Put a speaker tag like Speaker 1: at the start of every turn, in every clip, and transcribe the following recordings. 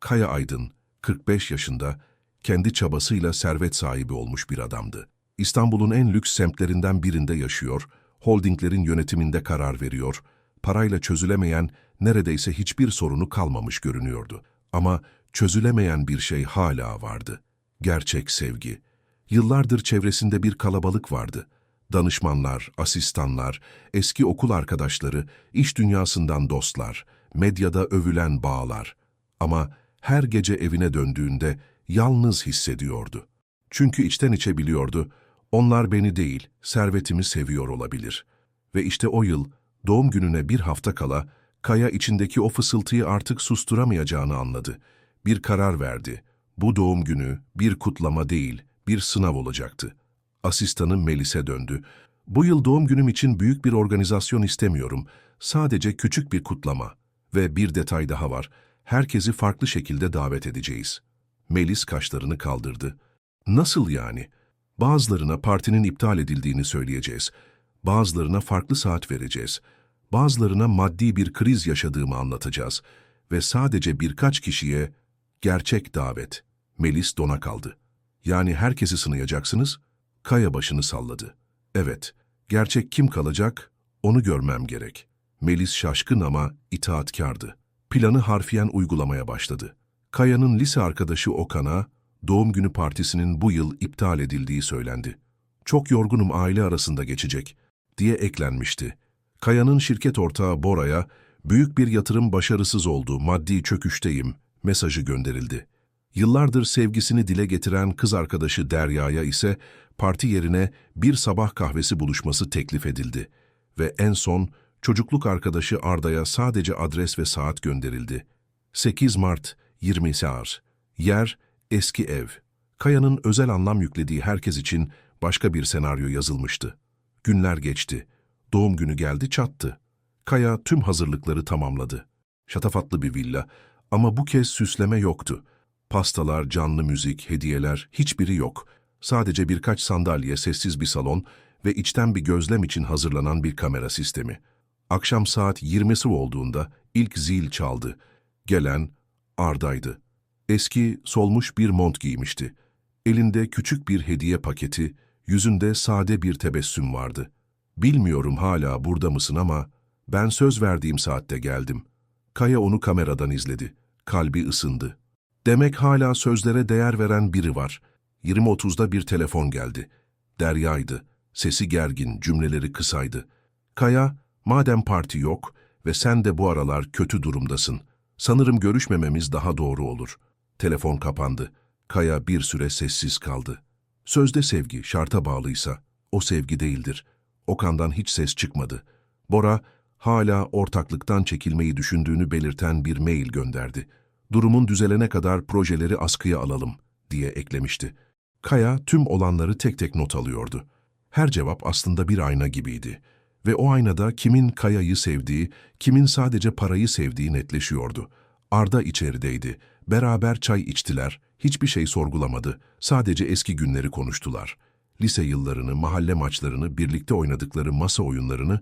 Speaker 1: Kaya Aydın, 45 yaşında, kendi çabasıyla servet sahibi olmuş bir adamdı. İstanbul'un en lüks semtlerinden birinde yaşıyor, holdinglerin yönetiminde karar veriyor, parayla çözülemeyen neredeyse hiçbir sorunu kalmamış görünüyordu. Ama çözülemeyen bir şey hala vardı. Gerçek sevgi. Yıllardır çevresinde bir kalabalık vardı. Danışmanlar, asistanlar, eski okul arkadaşları, iş dünyasından dostlar, medyada övülen bağlar. Ama her gece evine döndüğünde yalnız hissediyordu. Çünkü içten içe biliyordu, onlar beni değil, servetimi seviyor olabilir. Ve işte o yıl, doğum gününe bir hafta kala, Kaya içindeki o fısıltıyı artık susturamayacağını anladı. Bir karar verdi. Bu doğum günü bir kutlama değil, bir sınav olacaktı. Asistanı Melis'e döndü. Bu yıl doğum günüm için büyük bir organizasyon istemiyorum. Sadece küçük bir kutlama. Ve bir detay daha var. Herkesi farklı şekilde davet edeceğiz. Melis kaşlarını kaldırdı. Nasıl yani? Bazılarına partinin iptal edildiğini söyleyeceğiz. Bazılarına farklı saat vereceğiz. Bazılarına maddi bir kriz yaşadığımı anlatacağız. Ve sadece birkaç kişiye gerçek davet. Melis dona kaldı. Yani herkesi sınayacaksınız? Kaya başını salladı. Evet, gerçek kim kalacak? Onu görmem gerek. Melis şaşkın ama itaatkardı. Planı harfiyen uygulamaya başladı. Kaya'nın lise arkadaşı Okan'a doğum günü partisinin bu yıl iptal edildiği söylendi. Çok yorgunum aile arasında geçecek diye eklenmişti. Kaya'nın şirket ortağı Bora'ya büyük bir yatırım başarısız oldu, maddi çöküşteyim mesajı gönderildi. Yıllardır sevgisini dile getiren kız arkadaşı Derya'ya ise parti yerine bir sabah kahvesi buluşması teklif edildi. Ve en son çocukluk arkadaşı Arda'ya sadece adres ve saat gönderildi. 8 Mart 20 saat. Yer eski ev. Kaya'nın özel anlam yüklediği herkes için başka bir senaryo yazılmıştı. Günler geçti. Doğum günü geldi çattı. Kaya tüm hazırlıkları tamamladı. Şatafatlı bir villa ama bu kez süsleme yoktu. Pastalar, canlı müzik, hediyeler hiçbiri yok. Sadece birkaç sandalye, sessiz bir salon ve içten bir gözlem için hazırlanan bir kamera sistemi. Akşam saat 20'si olduğunda ilk zil çaldı. Gelen Arda'ydı. Eski, solmuş bir mont giymişti. Elinde küçük bir hediye paketi, yüzünde sade bir tebessüm vardı. Bilmiyorum hala burada mısın ama ben söz verdiğim saatte geldim. Kaya onu kameradan izledi. Kalbi ısındı. Demek hala sözlere değer veren biri var. 20.30'da bir telefon geldi. Derya'ydı. Sesi gergin, cümleleri kısaydı. Kaya, madem parti yok ve sen de bu aralar kötü durumdasın, sanırım görüşmememiz daha doğru olur. Telefon kapandı. Kaya bir süre sessiz kaldı. Sözde sevgi şarta bağlıysa, o sevgi değildir. Okan'dan hiç ses çıkmadı. Bora, hala ortaklıktan çekilmeyi düşündüğünü belirten bir mail gönderdi. Durumun düzelene kadar projeleri askıya alalım, diye eklemişti. Kaya tüm olanları tek tek not alıyordu. Her cevap aslında bir ayna gibiydi. Ve o aynada kimin Kaya'yı sevdiği, kimin sadece parayı sevdiği netleşiyordu. Arda içerideydi. Beraber çay içtiler. Hiçbir şey sorgulamadı. Sadece eski günleri konuştular. Lise yıllarını, mahalle maçlarını, birlikte oynadıkları masa oyunlarını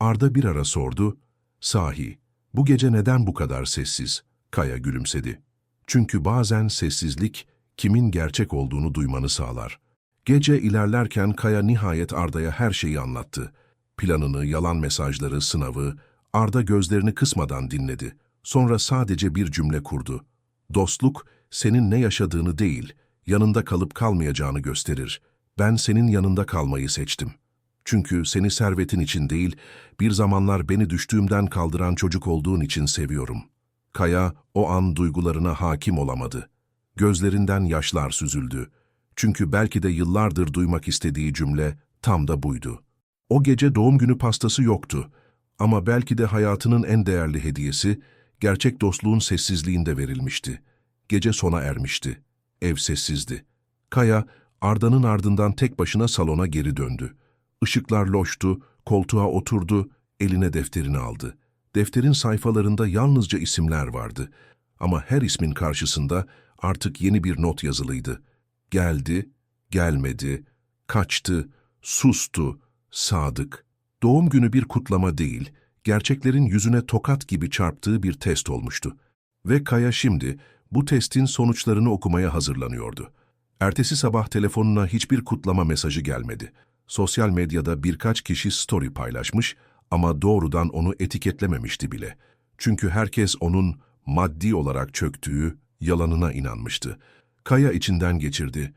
Speaker 1: Arda bir ara sordu. Sahi, bu gece neden bu kadar sessiz? Kaya gülümsedi. Çünkü bazen sessizlik kimin gerçek olduğunu duymanı sağlar. Gece ilerlerken Kaya nihayet Arda'ya her şeyi anlattı. Planını, yalan mesajları, sınavı, Arda gözlerini kısmadan dinledi. Sonra sadece bir cümle kurdu. Dostluk, senin ne yaşadığını değil, yanında kalıp kalmayacağını gösterir. Ben senin yanında kalmayı seçtim. Çünkü seni servetin için değil, bir zamanlar beni düştüğümden kaldıran çocuk olduğun için seviyorum. Kaya o an duygularına hakim olamadı. Gözlerinden yaşlar süzüldü. Çünkü belki de yıllardır duymak istediği cümle tam da buydu. O gece doğum günü pastası yoktu. Ama belki de hayatının en değerli hediyesi, gerçek dostluğun sessizliğinde verilmişti. Gece sona ermişti. Ev sessizdi. Kaya, Arda'nın ardından tek başına salona geri döndü. Işıklar loştu, koltuğa oturdu, eline defterini aldı. Defterin sayfalarında yalnızca isimler vardı. Ama her ismin karşısında artık yeni bir not yazılıydı. Geldi, gelmedi, kaçtı, sustu, sadık. Doğum günü bir kutlama değil, gerçeklerin yüzüne tokat gibi çarptığı bir test olmuştu. Ve Kaya şimdi Bu testin sonuçlarını okumaya hazırlanıyordu. Ertesi sabah telefonuna hiçbir kutlama mesajı gelmedi. Sosyal medyada birkaç kişi story paylaşmış ama doğrudan onu etiketlememişti bile. Çünkü herkes onun maddi olarak çöktüğü yalanına inanmıştı. Kaya içinden geçirdi.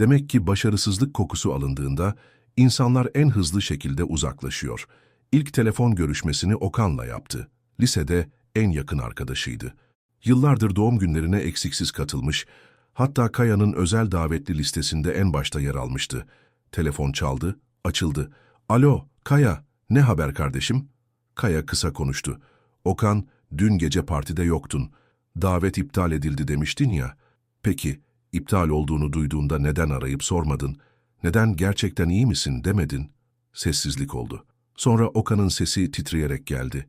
Speaker 1: Demek ki başarısızlık kokusu alındığında insanlar en hızlı şekilde uzaklaşıyor. İlk telefon görüşmesini Okan'la yaptı. Lisede en yakın arkadaşıydı. Yıllardır doğum günlerine eksiksiz katılmış, hatta Kaya'nın özel davetli listesinde en başta yer almıştı. Telefon çaldı, açıldı. Alo, Kaya, ne haber kardeşim? Kaya kısa konuştu. Okan, dün gece partide yoktun. Davet iptal edildi demiştin ya. Peki, iptal olduğunu duyduğunda neden arayıp sormadın? Neden gerçekten iyi misin demedin? Sessizlik oldu. Sonra Okan'ın sesi titreyerek geldi.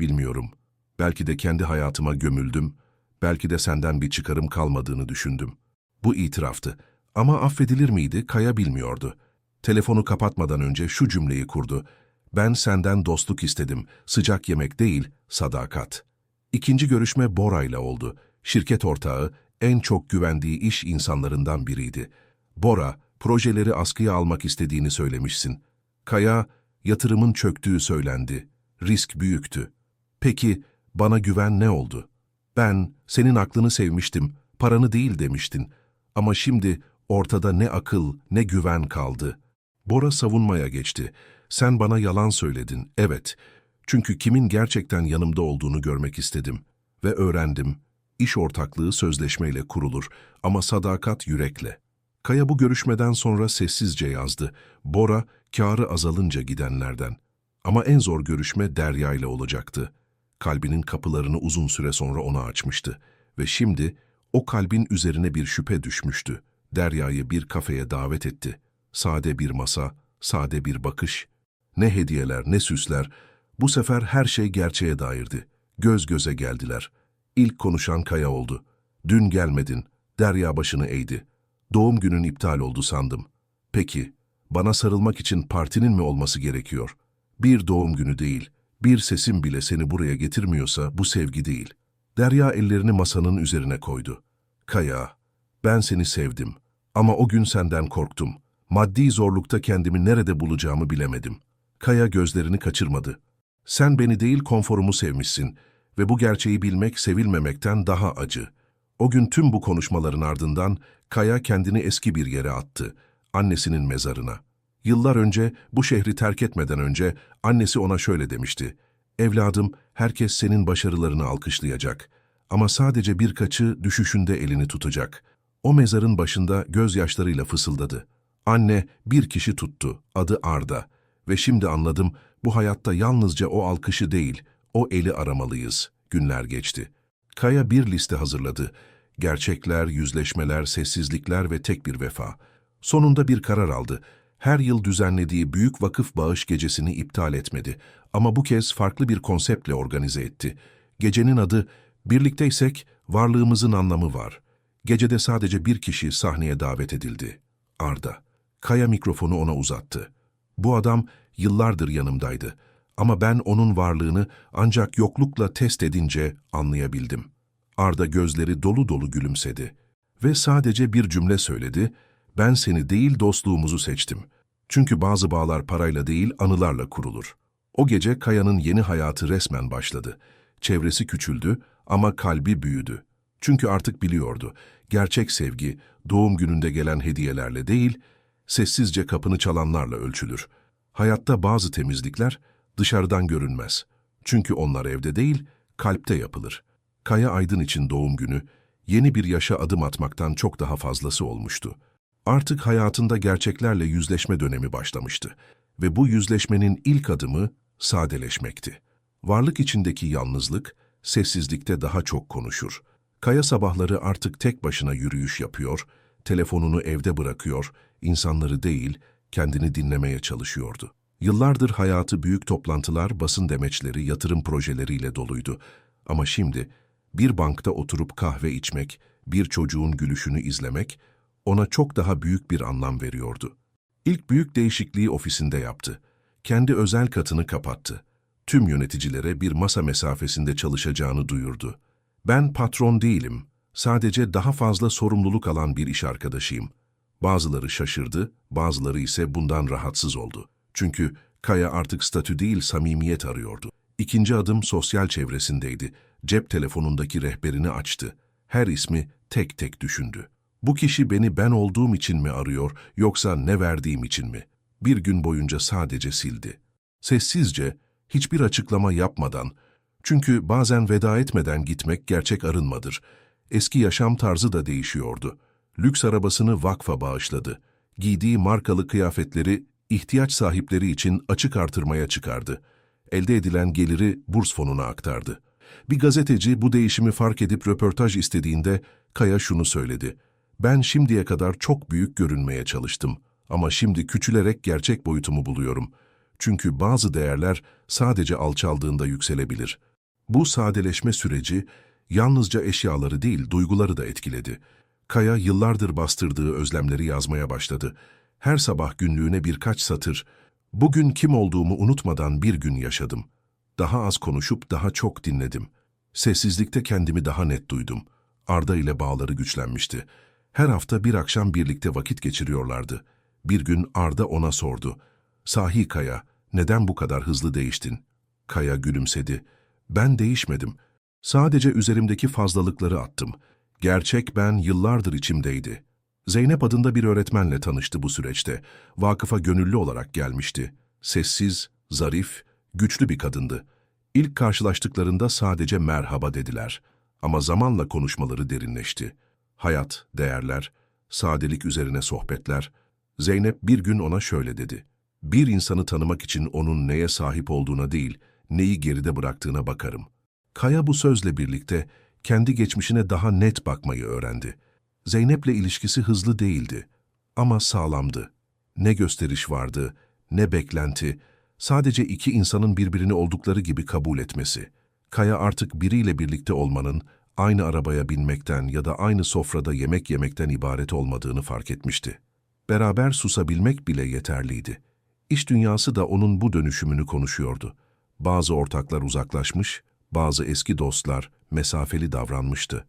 Speaker 1: Bilmiyorum. Belki de kendi hayatıma gömüldüm. Belki de senden bir çıkarım kalmadığını düşündüm. Bu itiraftı. Ama affedilir miydi Kaya bilmiyordu. Telefonu kapatmadan önce şu cümleyi kurdu. Ben senden dostluk istedim, sıcak yemek değil, sadakat. İkinci görüşme Bora ile oldu. Şirket ortağı, en çok güvendiği iş insanlarından biriydi. Bora, projeleri askıya almak istediğini söylemişsin. Kaya, yatırımın çöktüğü söylendi. Risk büyüktü. Peki, bana güven ne oldu? Ben, senin aklını sevmiştim, paranı değil demiştin. Ama şimdi ortada ne akıl, ne güven kaldı. Bora savunmaya geçti. Sen bana yalan söyledin, evet. Çünkü kimin gerçekten yanımda olduğunu görmek istedim. Ve öğrendim. İş ortaklığı sözleşmeyle kurulur ama sadakat yürekle. Kaya bu görüşmeden sonra sessizce yazdı. Bora, kârı azalınca gidenlerden. Ama en zor görüşme Derya ile olacaktı. Kalbinin kapılarını uzun süre sonra ona açmıştı. Ve şimdi o kalbin üzerine bir şüphe düşmüştü. Derya'yı bir kafeye davet etti. Sade bir masa, sade bir bakış. Ne hediyeler, ne süsler. Bu sefer her şey gerçeğe dairdi. Göz göze geldiler. İlk konuşan Kaya oldu. Dün gelmedin. Derya başını eğdi. Doğum günün iptal oldu sandım. Peki, bana sarılmak için partinin mi olması gerekiyor? Bir doğum günü değil, bir sesim bile seni buraya getirmiyorsa bu sevgi değil. Derya ellerini masanın üzerine koydu. Kaya, ben seni sevdim ama o gün senden korktum. Maddi zorlukta kendimi nerede bulacağımı bilemedim. Kaya gözlerini kaçırmadı. Sen beni değil konforumu sevmişsin ve bu gerçeği bilmek sevilmemekten daha acı. O gün tüm bu konuşmaların ardından Kaya kendini eski bir yere attı, annesinin mezarına. Yıllar önce, bu şehri terk etmeden önce annesi ona şöyle demişti. Evladım, herkes senin başarılarını alkışlayacak. Ama sadece birkaçı düşüşünde elini tutacak. O mezarın başında gözyaşlarıyla fısıldadı. Anne, bir kişi tuttu, adı Arda. Ve şimdi anladım, bu hayatta yalnızca o alkışı değil, o eli aramalıyız. Günler geçti. Kaya bir liste hazırladı. Gerçekler, yüzleşmeler, sessizlikler ve tek bir vefa. Sonunda bir karar aldı. Her yıl düzenlediği büyük vakıf bağış gecesini iptal etmedi. Ama bu kez farklı bir konseptle organize etti. Gecenin adı, birlikteysek varlığımızın anlamı var. Gecede sadece bir kişi sahneye davet edildi. Arda. Kaya mikrofonu ona uzattı. Bu adam yıllardır yanımdaydı. Ama ben onun varlığını ancak yoklukla test edince anlayabildim. Arda gözleri dolu dolu gülümsedi. Ve sadece bir cümle söyledi, ben seni değil dostluğumuzu seçtim. Çünkü bazı bağlar parayla değil anılarla kurulur. O gece Kaya'nın yeni hayatı resmen başladı. Çevresi küçüldü ama kalbi büyüdü. Çünkü artık biliyordu, gerçek sevgi doğum gününde gelen hediyelerle değil, sessizce kapını çalanlarla ölçülür. Hayatta bazı temizlikler dışarıdan görünmez. Çünkü onlar evde değil, kalpte yapılır. Kaya Aydın için doğum günü, yeni bir yaşa adım atmaktan çok daha fazlası olmuştu. Artık hayatında gerçeklerle yüzleşme dönemi başlamıştı ve bu yüzleşmenin ilk adımı sadeleşmekti. Varlık içindeki yalnızlık, sessizlikte daha çok konuşur. Kaya sabahları artık tek başına yürüyüş yapıyor, telefonunu evde bırakıyor, insanları değil, kendini dinlemeye çalışıyordu. Yıllardır hayatı büyük toplantılar, basın demeçleri, yatırım projeleriyle doluydu. Ama şimdi bir bankta oturup kahve içmek, bir çocuğun gülüşünü izlemek, ona çok daha büyük bir anlam veriyordu. İlk büyük değişikliği ofisinde yaptı. Kendi özel katını kapattı. Tüm yöneticilere bir masa mesafesinde çalışacağını duyurdu. Ben patron değilim Sadece daha fazla sorumluluk alan bir iş arkadaşıyım. Bazıları şaşırdı, bazıları ise bundan rahatsız oldu. Çünkü Kaya artık statü değil samimiyet arıyordu. İkinci adım sosyal çevresindeydi. Cep telefonundaki rehberini açtı. Her ismi tek tek düşündü. Bu kişi beni ben olduğum için mi arıyor yoksa ne verdiğim için mi? Bir gün boyunca sadece sildi. Sessizce, hiçbir açıklama yapmadan, çünkü bazen veda etmeden gitmek gerçek arınmadır. Eski yaşam tarzı da değişiyordu. Lüks arabasını vakfa bağışladı. Giydiği markalı kıyafetleri ihtiyaç sahipleri için açık artırmaya çıkardı. Elde edilen geliri burs fonuna aktardı. Bir gazeteci bu değişimi fark edip röportaj istediğinde Kaya şunu söyledi. Ben şimdiye kadar çok büyük görünmeye çalıştım ama şimdi küçülerek gerçek boyutumu buluyorum. Çünkü bazı değerler sadece alçaldığında yükselebilir. Bu sadeleşme süreci yalnızca eşyaları değil duyguları da etkiledi. Kaya yıllardır bastırdığı özlemleri yazmaya başladı. Her sabah günlüğüne birkaç satır, bugün kim olduğumu unutmadan bir gün yaşadım. Daha az konuşup daha çok dinledim. Sessizlikte kendimi daha net duydum. Arda ile bağları güçlenmişti. Her hafta bir akşam birlikte vakit geçiriyorlardı. Bir gün Arda ona sordu. Sahi Kaya, neden bu kadar hızlı değiştin? Kaya gülümsedi. Ben değişmedim. Sadece üzerimdeki fazlalıkları attım. Gerçek ben yıllardır içimdeydi. Zeynep adında bir öğretmenle tanıştı bu süreçte. Vakıfa gönüllü olarak gelmişti. Sessiz, zarif, güçlü bir kadındı. İlk karşılaştıklarında sadece merhaba dediler. Ama zamanla konuşmaları derinleşti. Hayat, değerler, sadelik üzerine sohbetler. Zeynep bir gün ona şöyle dedi. Bir insanı tanımak için onun neye sahip olduğuna değil, neyi geride bıraktığına bakarım. Kaya bu sözle birlikte kendi geçmişine daha net bakmayı öğrendi. Zeynep'le ilişkisi hızlı değildi ama sağlamdı. Ne gösteriş vardı, ne beklenti, sadece iki insanın birbirini oldukları gibi kabul etmesi. Kaya artık biriyle birlikte olmanın, aynı arabaya binmekten ya da aynı sofrada yemek yemekten ibaret olmadığını fark etmişti. Beraber susabilmek bile yeterliydi. İş dünyası da onun bu dönüşümünü konuşuyordu. Bazı ortaklar uzaklaşmış, bazı eski dostlar mesafeli davranmıştı.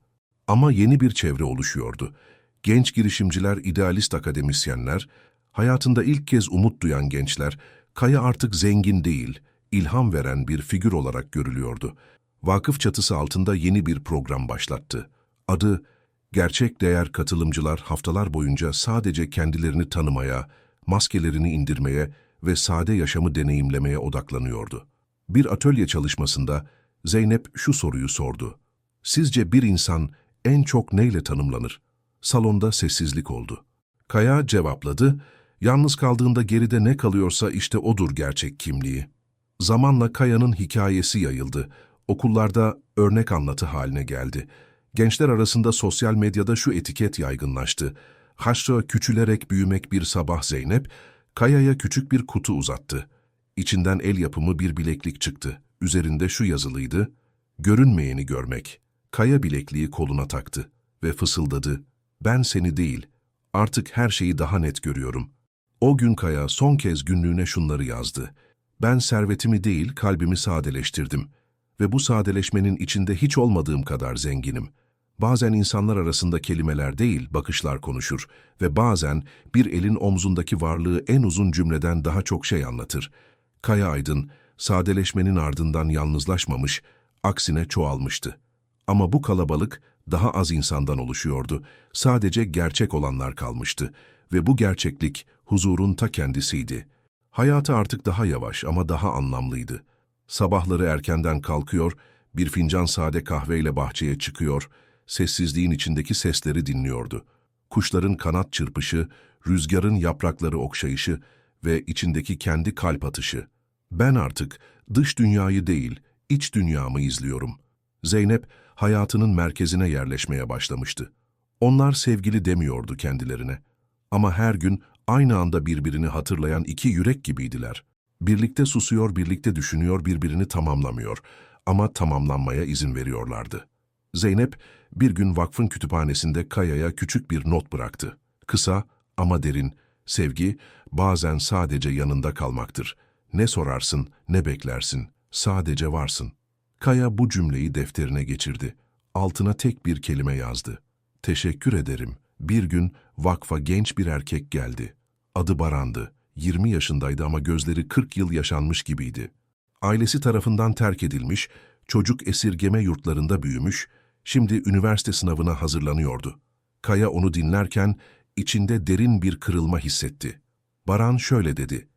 Speaker 1: Ama yeni bir çevre oluşuyordu. Genç girişimciler, idealist akademisyenler, hayatında ilk kez umut duyan gençler, Kaya artık zengin değil, ilham veren bir figür olarak görülüyordu. Vakıf çatısı altında yeni bir program başlattı. Adı, Gerçek Değer Katılımcılar haftalar boyunca sadece kendilerini tanımaya, maskelerini indirmeye ve sade yaşamı deneyimlemeye odaklanıyordu. Bir atölye çalışmasında Zeynep şu soruyu sordu. Sizce bir insan en çok neyle tanımlanır? Salonda sessizlik oldu. Kaya cevapladı, yalnız kaldığında geride ne kalıyorsa işte odur gerçek kimliği. Zamanla Kaya'nın hikayesi yayıldı. Okullarda örnek anlatı haline geldi. Gençler arasında sosyal medyada şu etiket yaygınlaştı. Haşra küçülerek büyümek bir sabah Zeynep, Kaya'ya küçük bir kutu uzattı. İçinden el yapımı bir bileklik çıktı. Üzerinde şu yazılıydı, görünmeyeni görmek. Kaya bilekliği koluna taktı ve fısıldadı, ben seni değil, artık her şeyi daha net görüyorum. O gün Kaya son kez günlüğüne şunları yazdı. Ben servetimi değil, kalbimi sadeleştirdim. Ve bu sadeleşmenin içinde hiç olmadığım kadar zenginim. Bazen insanlar arasında kelimeler değil, bakışlar konuşur ve bazen bir elin omzundaki varlığı en uzun cümleden daha çok şey anlatır. Kaya Aydın, sadeleşmenin ardından yalnızlaşmamış, aksine çoğalmıştı. Ama bu kalabalık daha az insandan oluşuyordu. Sadece gerçek olanlar kalmıştı ve bu gerçeklik huzurun ta kendisiydi. Hayatı artık daha yavaş ama daha anlamlıydı. Sabahları erkenden kalkıyor, bir fincan sade kahveyle bahçeye çıkıyor, sessizliğin içindeki sesleri dinliyordu. Kuşların kanat çırpışı, rüzgarın yaprakları okşayışı ve içindeki kendi kalp atışı. Ben artık dış dünyayı değil, iç dünyamı izliyorum. Zeynep hayatının merkezine yerleşmeye başlamıştı. Onlar sevgili demiyordu kendilerine. Ama her gün aynı anda birbirini hatırlayan iki yürek gibiydiler. Birlikte susuyor, birlikte düşünüyor, birbirini tamamlamıyor ama tamamlanmaya izin veriyorlardı. Zeynep bir gün vakfın kütüphanesinde Kaya'ya küçük bir not bıraktı. Kısa ama derin, sevgi bazen sadece yanında kalmaktır. Ne sorarsın, ne beklersin, sadece varsın. Kaya bu cümleyi defterine geçirdi. altına tek bir kelime yazdı. Teşekkür ederim. Bir gün vakfa genç bir erkek geldi. Adı Baran'dı. 20 yaşındaydı ama gözleri 40 yıl yaşanmış gibiydi. Ailesi tarafından terk edilmiş, çocuk esirgeme yurtlarında büyümüş, şimdi üniversite sınavına hazırlanıyordu. Kaya onu dinlerken içinde derin bir kırılma hissetti. Baran şöyle dedi,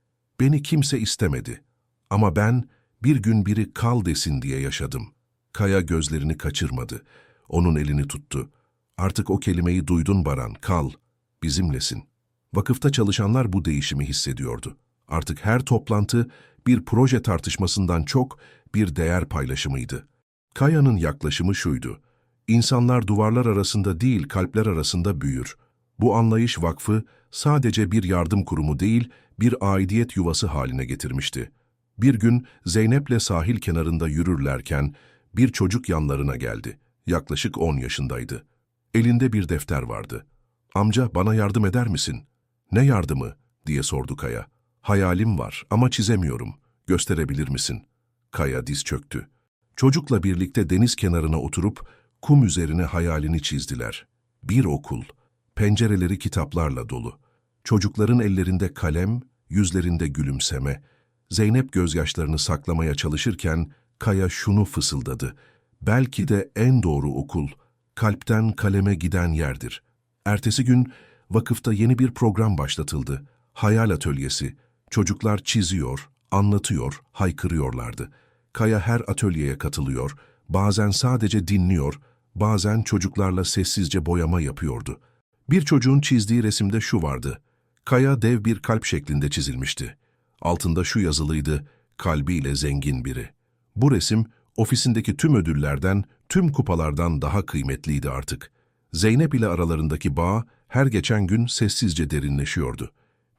Speaker 1: beni kimse istemedi ama ben bir gün biri kal desin diye yaşadım. Kaya gözlerini kaçırmadı, onun elini tuttu. Artık o kelimeyi duydun Baran, kal, bizimlesin. Vakıfta çalışanlar bu değişimi hissediyordu. Artık her toplantı bir proje tartışmasından çok bir değer paylaşımıydı. Kaya'nın yaklaşımı şuydu. İnsanlar duvarlar arasında değil kalpler arasında büyür. Bu anlayış vakfı sadece bir yardım kurumu değil, bir aidiyet yuvası haline getirmişti. Bir gün Zeynep'le sahil kenarında yürürlerken bir çocuk yanlarına geldi. Yaklaşık 10 yaşındaydı. Elinde bir defter vardı. Amca bana yardım eder misin? Ne yardımı? diye sordu Kaya. Hayalim var ama çizemiyorum. Gösterebilir misin? Kaya diz çöktü. Çocukla birlikte deniz kenarına oturup kum üzerine hayalini çizdiler. Bir okul, pencereleri kitaplarla dolu. Çocukların ellerinde kalem, yüzlerinde gülümseme. Zeynep gözyaşlarını saklamaya çalışırken Kaya şunu fısıldadı. Belki de en doğru okul, kalpten kaleme giden yerdir. Ertesi gün vakıfta yeni bir program başlatıldı. Hayal atölyesi. Çocuklar çiziyor, anlatıyor, haykırıyorlardı. Kaya her atölyeye katılıyor, bazen sadece dinliyor, bazen çocuklarla sessizce boyama yapıyordu. Bir çocuğun çizdiği resimde şu vardı. Kaya dev bir kalp şeklinde çizilmişti. Altında şu yazılıydı, kalbiyle zengin biri. Bu resim, ofisindeki tüm ödüllerden, tüm kupalardan daha kıymetliydi artık. Zeynep ile aralarındaki bağ her geçen gün sessizce derinleşiyordu.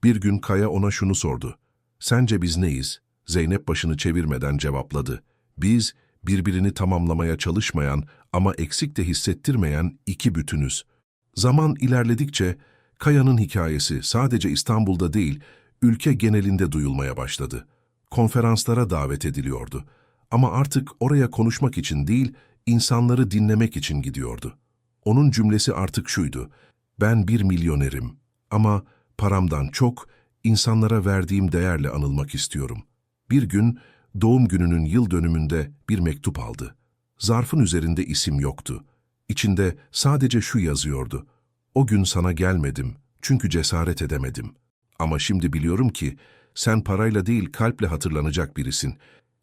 Speaker 1: Bir gün Kaya ona şunu sordu. Sence biz neyiz? Zeynep başını çevirmeden cevapladı. Biz, birbirini tamamlamaya çalışmayan ama eksik de hissettirmeyen iki bütünüz. Zaman ilerledikçe Kaya'nın hikayesi sadece İstanbul'da değil, ülke genelinde duyulmaya başladı. Konferanslara davet ediliyordu. Ama artık oraya konuşmak için değil, insanları dinlemek için gidiyordu. Onun cümlesi artık şuydu. Ben bir milyonerim ama paramdan çok insanlara verdiğim değerle anılmak istiyorum. Bir gün doğum gününün yıl dönümünde bir mektup aldı. Zarfın üzerinde isim yoktu. İçinde sadece şu yazıyordu. O gün sana gelmedim çünkü cesaret edemedim. Ama şimdi biliyorum ki sen parayla değil kalple hatırlanacak birisin.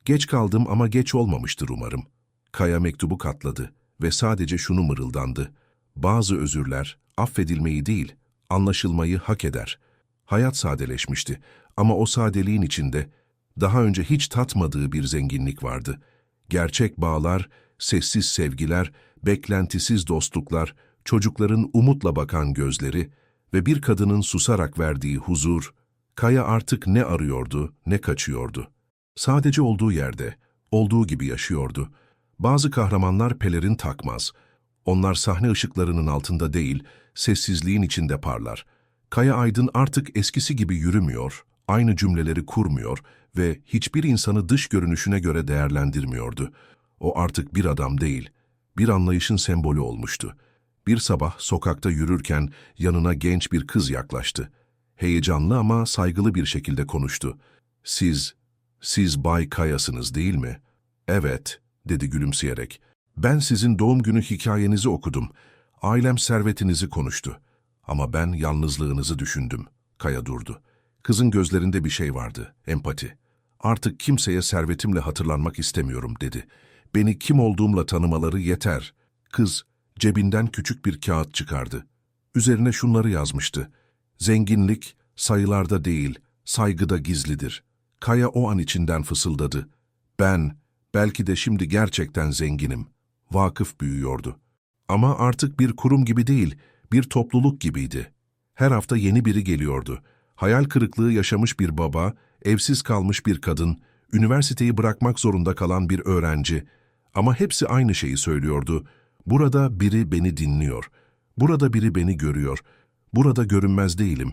Speaker 1: Geç kaldım ama geç olmamıştır umarım. Kaya mektubu katladı ve sadece şunu mırıldandı. Bazı özürler affedilmeyi değil, anlaşılmayı hak eder. Hayat sadeleşmişti ama o sadeliğin içinde daha önce hiç tatmadığı bir zenginlik vardı. Gerçek bağlar, sessiz sevgiler, beklentisiz dostluklar, çocukların umutla bakan gözleri ve bir kadının susarak verdiği huzur, Kaya artık ne arıyordu, ne kaçıyordu. Sadece olduğu yerde, olduğu gibi yaşıyordu. Bazı kahramanlar pelerin takmaz. Onlar sahne ışıklarının altında değil, sessizliğin içinde parlar. Kaya Aydın artık eskisi gibi yürümüyor, aynı cümleleri kurmuyor ve hiçbir insanı dış görünüşüne göre değerlendirmiyordu. O artık bir adam değil, bir anlayışın sembolü olmuştu. Bir sabah sokakta yürürken yanına genç bir kız yaklaştı. Heyecanlı ama saygılı bir şekilde konuştu. Siz, siz Bay Kaya'sınız değil mi? Evet, dedi gülümseyerek. Ben sizin doğum günü hikayenizi okudum. Ailem servetinizi konuştu. Ama ben yalnızlığınızı düşündüm. Kaya durdu. Kızın gözlerinde bir şey vardı, empati. Artık kimseye servetimle hatırlanmak istemiyorum dedi. Beni kim olduğumla tanımaları yeter. Kız cebinden küçük bir kağıt çıkardı. Üzerine şunları yazmıştı. Zenginlik sayılarda değil, saygıda gizlidir. Kaya o an içinden fısıldadı. Ben, belki de şimdi gerçekten zenginim. Vakıf büyüyordu. Ama artık bir kurum gibi değil, bir topluluk gibiydi. Her hafta yeni biri geliyordu. Hayal kırıklığı yaşamış bir baba, evsiz kalmış bir kadın, üniversiteyi bırakmak zorunda kalan bir öğrenci. Ama hepsi aynı şeyi söylüyordu. Burada biri beni dinliyor. Burada biri beni görüyor. Burada görünmez değilim.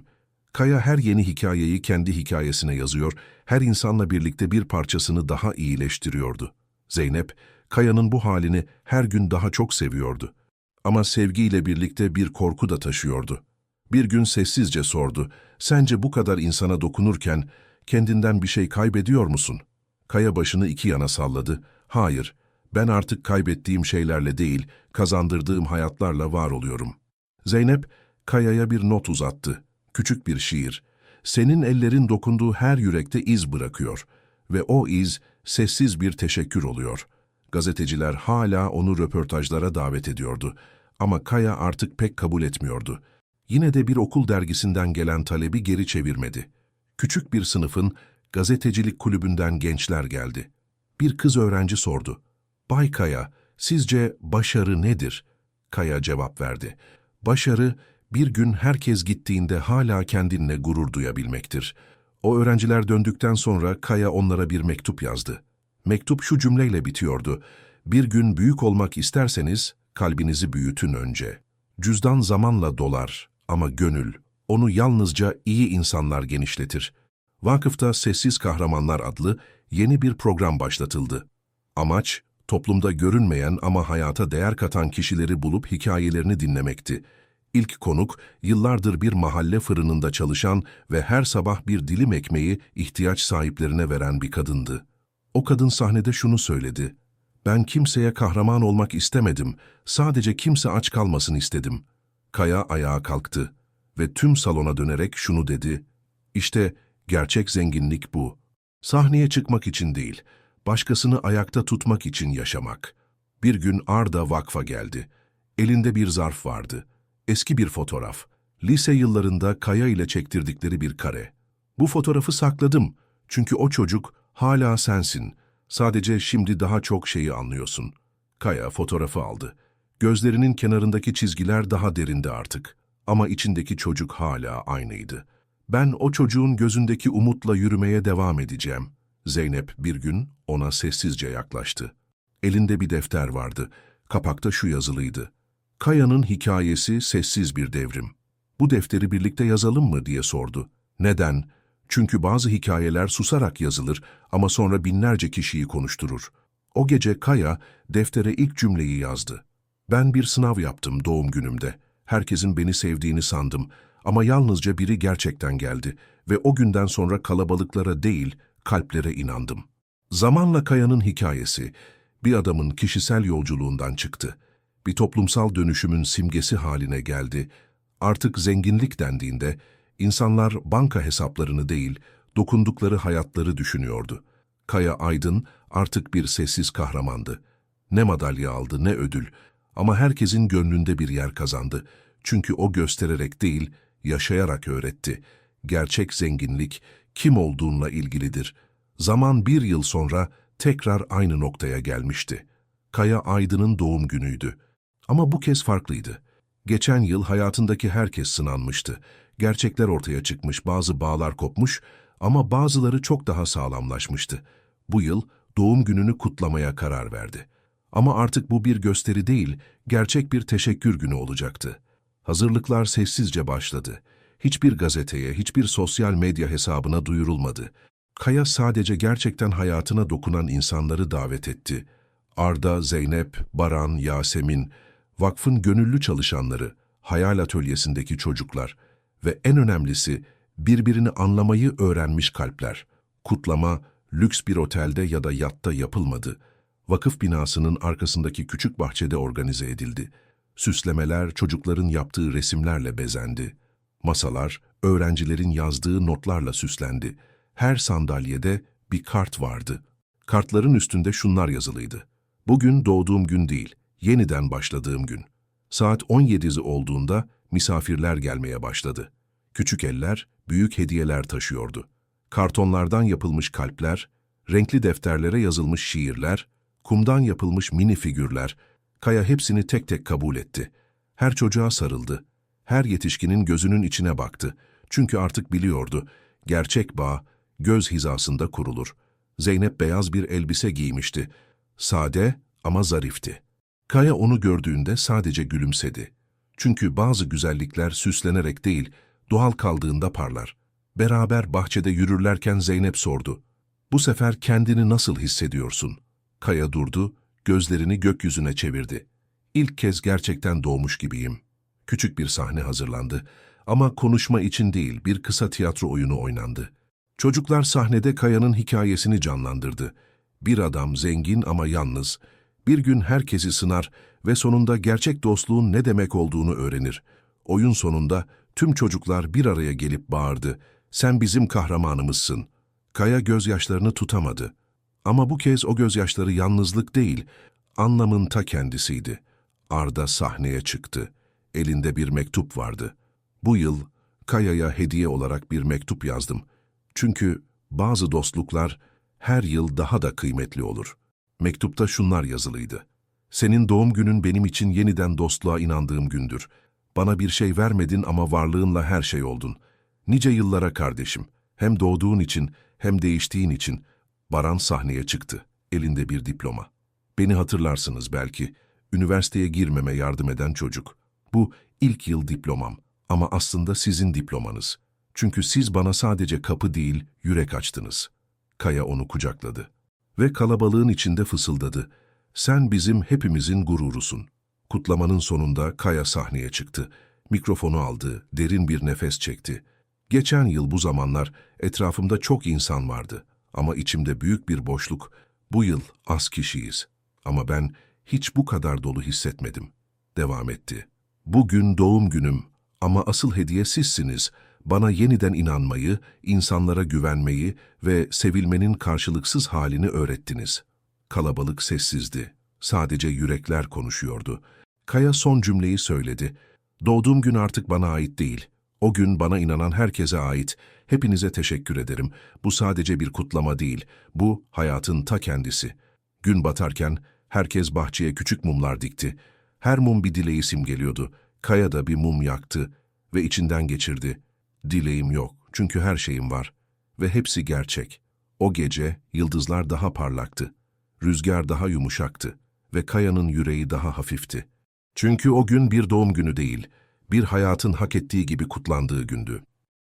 Speaker 1: Kaya her yeni hikayeyi kendi hikayesine yazıyor, her insanla birlikte bir parçasını daha iyileştiriyordu. Zeynep, Kaya'nın bu halini her gün daha çok seviyordu. Ama sevgiyle birlikte bir korku da taşıyordu. Bir gün sessizce sordu, sence bu kadar insana dokunurken kendinden bir şey kaybediyor musun? Kaya başını iki yana salladı, hayır, ben artık kaybettiğim şeylerle değil, kazandırdığım hayatlarla var oluyorum. Zeynep, Kaya'ya bir not uzattı. Küçük bir şiir. Senin ellerin dokunduğu her yürekte iz bırakıyor. Ve o iz sessiz bir teşekkür oluyor. Gazeteciler hala onu röportajlara davet ediyordu. Ama Kaya artık pek kabul etmiyordu. Yine de bir okul dergisinden gelen talebi geri çevirmedi. Küçük bir sınıfın gazetecilik kulübünden gençler geldi. Bir kız öğrenci sordu. Bay Kaya, sizce başarı nedir? Kaya cevap verdi. Başarı, bir gün herkes gittiğinde hala kendinle gurur duyabilmektir. O öğrenciler döndükten sonra Kaya onlara bir mektup yazdı. Mektup şu cümleyle bitiyordu. Bir gün büyük olmak isterseniz kalbinizi büyütün önce. Cüzdan zamanla dolar ama gönül, onu yalnızca iyi insanlar genişletir. Vakıfta Sessiz Kahramanlar adlı yeni bir program başlatıldı. Amaç, toplumda görünmeyen ama hayata değer katan kişileri bulup hikayelerini dinlemekti. İlk konuk, yıllardır bir mahalle fırınında çalışan ve her sabah bir dilim ekmeği ihtiyaç sahiplerine veren bir kadındı. O kadın sahnede şunu söyledi. Ben kimseye kahraman olmak istemedim, sadece kimse aç kalmasın istedim. Kaya ayağa kalktı ve tüm salona dönerek şunu dedi. İşte gerçek zenginlik bu. Sahneye çıkmak için değil, başkasını ayakta tutmak için yaşamak. Bir gün Arda vakfa geldi. Elinde bir zarf vardı. Eski bir fotoğraf. Lise yıllarında Kaya ile çektirdikleri bir kare. Bu fotoğrafı sakladım. Çünkü o çocuk hala sensin. Sadece şimdi daha çok şeyi anlıyorsun. Kaya fotoğrafı aldı. Gözlerinin kenarındaki çizgiler daha derindi artık. Ama içindeki çocuk hala aynıydı. Ben o çocuğun gözündeki umutla yürümeye devam edeceğim. Zeynep bir gün ona sessizce yaklaştı. Elinde bir defter vardı. Kapakta şu yazılıydı. Kaya'nın hikayesi sessiz bir devrim. Bu defteri birlikte yazalım mı diye sordu. Neden? Çünkü bazı hikayeler susarak yazılır ama sonra binlerce kişiyi konuşturur. O gece Kaya deftere ilk cümleyi yazdı. Ben bir sınav yaptım doğum günümde. Herkesin beni sevdiğini sandım ama yalnızca biri gerçekten geldi ve o günden sonra kalabalıklara değil, kalplere inandım. Zamanla Kaya'nın hikayesi, bir adamın kişisel yolculuğundan çıktı. Bir toplumsal dönüşümün simgesi haline geldi. Artık zenginlik dendiğinde, insanlar banka hesaplarını değil, dokundukları hayatları düşünüyordu. Kaya Aydın artık bir sessiz kahramandı. Ne madalya aldı ne ödül ama herkesin gönlünde bir yer kazandı. Çünkü o göstererek değil, yaşayarak öğretti. Gerçek zenginlik kim olduğunla ilgilidir. Zaman bir yıl sonra tekrar aynı noktaya gelmişti. Kaya Aydın'ın doğum günüydü. Ama bu kez farklıydı. Geçen yıl hayatındaki herkes sınanmıştı. Gerçekler ortaya çıkmış, bazı bağlar kopmuş ama bazıları çok daha sağlamlaşmıştı. Bu yıl doğum gününü kutlamaya karar verdi. Ama artık bu bir gösteri değil, gerçek bir teşekkür günü olacaktı. Hazırlıklar sessizce başladı. Hiçbir gazeteye, hiçbir sosyal medya hesabına duyurulmadı. Kaya sadece gerçekten hayatına dokunan insanları davet etti. Arda, Zeynep, Baran, Yasemin, vakfın gönüllü çalışanları, hayal atölyesindeki çocuklar ve en önemlisi birbirini anlamayı öğrenmiş kalpler. Kutlama, lüks bir otelde ya da yatta yapılmadı. Vakıf binasının arkasındaki küçük bahçede organize edildi. Süslemeler çocukların yaptığı resimlerle bezendi. Masalar, öğrencilerin yazdığı notlarla süslendi. Her sandalyede bir kart vardı. Kartların üstünde şunlar yazılıydı. Bugün doğduğum gün değil, yeniden başladığım gün. Saat 17'si olduğunda misafirler gelmeye başladı. Küçük eller, büyük hediyeler taşıyordu. Kartonlardan yapılmış kalpler, renkli defterlere yazılmış şiirler, kumdan yapılmış mini figürler, Kaya hepsini tek tek kabul etti. Her çocuğa sarıldı. Her yetişkinin gözünün içine baktı. Çünkü artık biliyordu, gerçek bağ göz hizasında kurulur. Zeynep beyaz bir elbise giymişti. Sade ama zarifti. Kaya onu gördüğünde sadece gülümsedi. Çünkü bazı güzellikler süslenerek değil, doğal kaldığında parlar. Beraber bahçede yürürlerken Zeynep sordu. Bu sefer kendini nasıl hissediyorsun? Kaya durdu, gözlerini gökyüzüne çevirdi. İlk kez gerçekten doğmuş gibiyim. Küçük bir sahne hazırlandı ama konuşma için değil bir kısa tiyatro oyunu oynandı. Çocuklar sahnede Kaya'nın hikayesini canlandırdı. Bir adam zengin ama yalnız. Bir gün herkesi sınar ve sonunda gerçek dostluğun ne demek olduğunu öğrenir. Oyun sonunda tüm çocuklar bir araya gelip bağırdı. Sen bizim kahramanımızsın. Kaya gözyaşlarını tutamadı. Ama bu kez o gözyaşları yalnızlık değil, anlamın ta kendisiydi. Arda sahneye çıktı. Elinde bir mektup vardı. Bu yıl Kaya'ya hediye olarak bir mektup yazdım. Çünkü bazı dostluklar her yıl daha da kıymetli olur. Mektupta şunlar yazılıydı. Senin doğum günün benim için yeniden dostluğa inandığım gündür. Bana bir şey vermedin ama varlığınla her şey oldun. Nice yıllara kardeşim. Hem doğduğun için hem değiştiğin için. Baran sahneye çıktı. Elinde bir diploma. Beni hatırlarsınız belki. Üniversiteye girmeme yardım eden çocuk. Bu ilk yıl diplomam. Ama aslında sizin diplomanız. Çünkü siz bana sadece kapı değil, yürek açtınız. Kaya onu kucakladı. Ve kalabalığın içinde fısıldadı. Sen bizim hepimizin gururusun. Kutlamanın sonunda Kaya sahneye çıktı. Mikrofonu aldı, derin bir nefes çekti. Geçen yıl bu zamanlar etrafımda çok insan vardı. Ama içimde büyük bir boşluk. Bu yıl az kişiyiz. Ama ben hiç bu kadar dolu hissetmedim. Devam etti. Bugün doğum günüm ama asıl hediye sizsiniz. Bana yeniden inanmayı, insanlara güvenmeyi ve sevilmenin karşılıksız halini öğrettiniz. Kalabalık sessizdi. Sadece yürekler konuşuyordu. Kaya son cümleyi söyledi. Doğduğum gün artık bana ait değil. O gün bana inanan herkese ait. Hepinize teşekkür ederim. Bu sadece bir kutlama değil. Bu hayatın ta kendisi. Gün batarken herkes bahçeye küçük mumlar dikti. Her mum bir dileği simgeliyordu. Kaya da bir mum yaktı ve içinden geçirdi. Dileğim yok çünkü her şeyim var. Ve hepsi gerçek. O gece yıldızlar daha parlaktı. Rüzgar daha yumuşaktı ve Kaya'nın yüreği daha hafifti. Çünkü o gün bir doğum günü değil, bir hayatın hak ettiği gibi kutlandığı gündü.